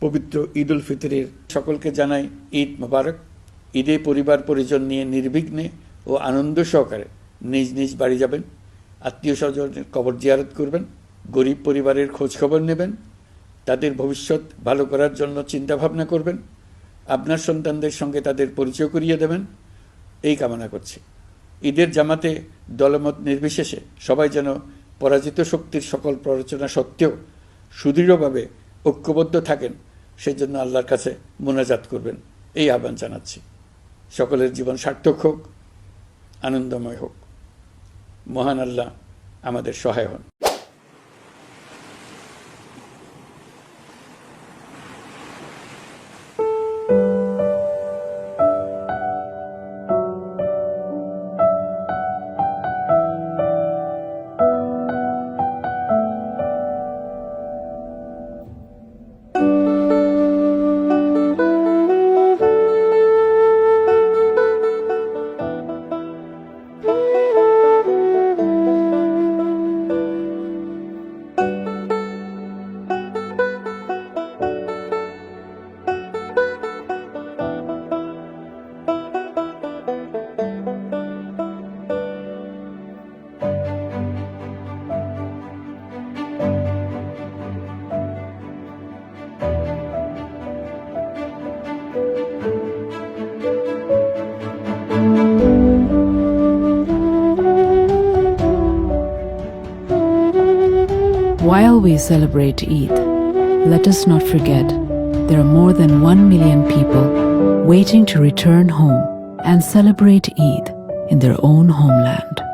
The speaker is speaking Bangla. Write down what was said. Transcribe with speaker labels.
Speaker 1: পবিত্র ঈদ উল ফিতরের সকলকে জানাই ঈদ মোবারক। ঈদে পরিবার পরিজন নিয়ে নির্বিঘ্নে ও আনন্দ সহকারে নিজ নিজ বাড়ি যাবেন। আত্মীয় স্বজনের কবর জিয়ারত করবেন। গরিব পরিবারের খোঁজ খবর নেবেন। তাদের ভবিষ্যৎ ভালো করার জন্য চিন্তা ভাবনা করবেন। আপনার সন্তানদের সঙ্গে তাদের পরিচয় করিয়ে দেবেন। এই কামনা করছি। ঈদের জামাতে দলমত নির্বিশেষে সবাই যেন পরাজিত শক্তির সকল প্ররোচনা সত্ত্বেও সুদৃঢ়ভাবে ঐক্যবদ্ধ থাকেন সেই জন্য আল্লাহর কাছে মোনাজাত করবেন। এই আহ্বান জানাচ্ছি। সকলের জীবন সার্থক হোক, আনন্দময় হোক। মহান আল্লাহ আমাদের সহায় হন।
Speaker 2: While we celebrate Eid, let us not forget there are more than 1 million people waiting to return home and celebrate Eid in their own homeland.